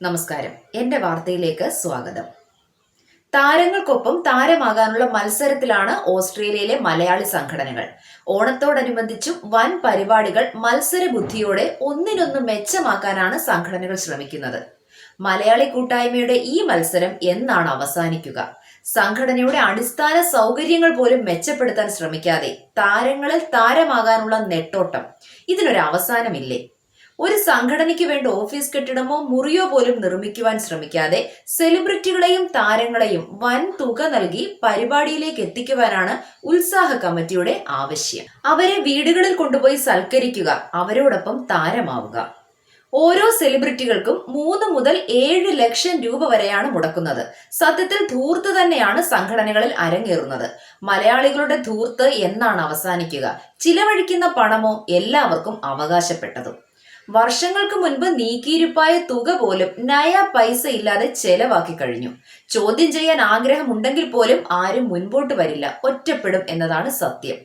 നമസ്കാരം. എന്റെ വാർത്തയിലേക്ക് സ്വാഗതം. താരങ്ങൾക്കൊപ്പം താരമാകാനുള്ള മത്സരത്തിലാണ് ഓസ്ട്രേലിയയിലെ മലയാളി സംഘടനകൾ. ഓണത്തോടനുബന്ധിച്ചും വൻ പരിപാടികൾ മത്സര ബുദ്ധിയോടെ ഒന്നിനൊന്ന് മെച്ചമാക്കാനാണ് സംഘടനകൾ ശ്രമിക്കുന്നത്. മലയാളി കൂട്ടായ്മയുടെ ഈ മത്സരം എന്നാണ് അവസാനിക്കുക. സംഘടനയുടെ അടിസ്ഥാന സൗകര്യങ്ങൾ പോലും മെച്ചപ്പെടുത്താൻ ശ്രമിക്കാതെ താരങ്ങളിൽ താരമാകാനുള്ള നെട്ടോട്ടം ഇതിനൊരു അവസാനമില്ലേ ഒരു സംഘടനയ്ക്ക് വേണ്ട ഓഫീസ് കെട്ടിടമോ മുറിയോ പോലും നിർമ്മിക്കുവാൻ ശ്രമിക്കാതെ സെലിബ്രിറ്റികളെയും താരങ്ങളെയും വൻ തുക നൽകി പരിപാടിയിലേക്ക് എത്തിക്കുവാനാണ് ഉത്സാഹ കമ്മിറ്റിയുടെ ആവശ്യം. അവരെ വീടുകളിൽ കൊണ്ടുപോയി സൽക്കരിക്കുക അവരോടൊപ്പം താരമാവുക. ഓരോ സെലിബ്രിറ്റികൾക്കും മൂന്ന് മുതൽ ഏഴ് ലക്ഷം രൂപ വരെയാണ് മുടക്കുന്നത്. സത്യത്തിൽ ധൂർത്ത് തന്നെയാണ് സംഘടനകളിൽ അരങ്ങേറുന്നത്. മലയാളികളുടെ ധൂർത്ത് എന്നാണ് അവസാനിക്കുക. ചിലവഴിക്കുന്ന പണമോ എല്ലാവർക്കും അവകാശപ്പെട്ടതും. വർഷങ്ങൾക്ക് മുൻപ് നീക്കിയിരുപ്പായ തുക പോലും നയ പൈസ ഇല്ലാതെ ചെലവാക്കി കഴിഞ്ഞു. ചോദ്യം ചെയ്യാൻ ആഗ്രഹമുണ്ടെങ്കിൽ പോലും ആരും മുൻപോട്ട് വരില്ല. ഒറ്റപ്പെടും എന്നതാണ് സത്യം.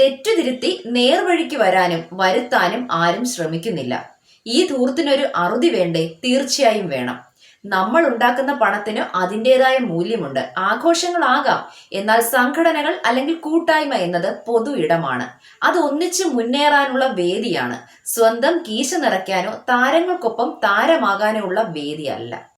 തെറ്റുതിരുത്തി നേർവഴിക്ക് വരാനും വരുത്താനും ആരും ശ്രമിക്കുന്നില്ല. ഈ ധൂർത്തിനൊരു അറുതി വേണ്ടേ? തീർച്ചയായും വേണം. നമ്മൾ ഉണ്ടാക്കുന്ന പണത്തിന് അതിന്റെതായ മൂല്യമുണ്ട്. ആഘോഷങ്ങളാകാം. എന്നാൽ സംഘടനകൾ അല്ലെങ്കിൽ കൂട്ടായ്മ എന്നത് പൊതു ഇടമാണ്. അത് ഒന്നിച്ച് മുന്നേറാനുള്ള വേദിയാണ്. സ്വന്തം കീശ നിറയ്ക്കാനോ താരങ്ങൾക്കൊപ്പം താരമാകാനോ ഉള്ള വേദിയല്ല.